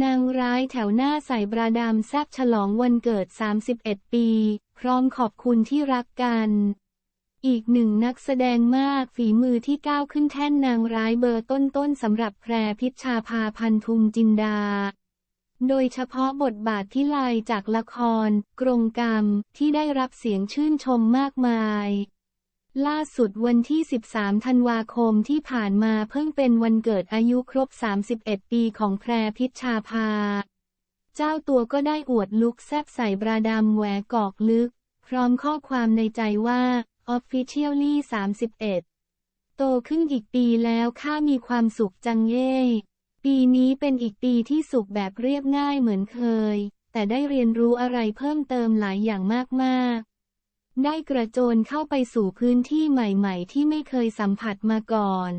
นางร้ายแถวหน้าใส่บราดามแซบฉลองวันเกิด 31 ปี พร้อมขอบคุณที่รักกัน อีกหนึ่งนักแสดงมากฝีมือที่ก้าวขึ้นแท่นนางร้ายเบอร์ต้นๆสำหรับแพรพิชชาภาพันทุมจินดา โดยเฉพาะบทบาทที่ลายจากละคร กรงกรรมที่ได้รับเสียงชื่นชมมากมาย ล่าสุดวันที่ 13 ธันวาคมที่ผ่านมาเพิ่งเป็นวันเกิดอายุครบ 31 ปีของแพรพิชชาภา เจ้าตัวก็ได้อวดลุคแซบใส่บราดำแหวกอกลึก พร้อมข้อความในใจว่า Officially 31 โตขึ้นอีกปีแล้วข้ามีความสุขจังเย่ปีนี้เป็นอีกปีที่สุขแบบเรียบง่ายเหมือนเคย แต่ได้เรียนรู้อะไรเพิ่มเติมหลายอย่างมากๆ ได้กระโจนเข้าไปสู่พื้นที่ใหม่ๆ ที่ไม่เคยสัมผัสมาก่อน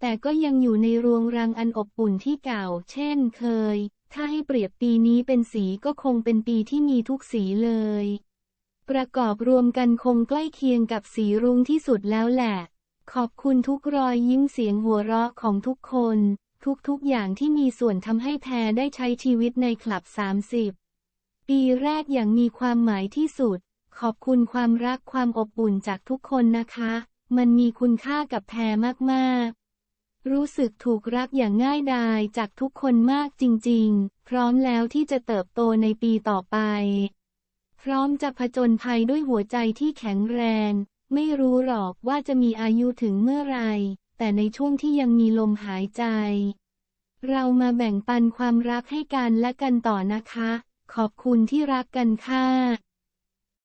แต่ก็ยังอยู่ในรวงรังอันอบอุ่นที่เก่า เช่นเคย ถ้าให้เปรียบปีนี้เป็นสีก็คงเป็นปีที่มีทุกสีเลย ประกอบรวมกันคงใกล้เคียงกับสีรุ้งที่สุดแล้วแหละ ขอบคุณทุกรอยยิ้มเสียงหัวเราะของทุกคน ทุกๆอย่างที่มีส่วนทำให้แพรได้ใช้ชีวิตในคลับ 30 ปีแรกอย่างมีความหมายที่สุด ขอบคุณความรักความอบอุ่นจากทุกคนนะคะ มันมีคุณค่ากับแพรมากๆ รู้สึกถูกรักอย่างง่ายดายจากทุกคนมากจริงๆ พร้อมแล้วที่จะเติบโตในปีต่อไป พร้อมจะผจญภัยด้วยหัวใจที่แข็งแรง ไม่รู้หรอกว่าจะมีอายุถึงเมื่อไร แต่ในช่วงที่ยังมีลมหายใจ เรามาแบ่งปันความรักให้กันและกันต่อนะคะ ขอบคุณที่รักกันค่ะ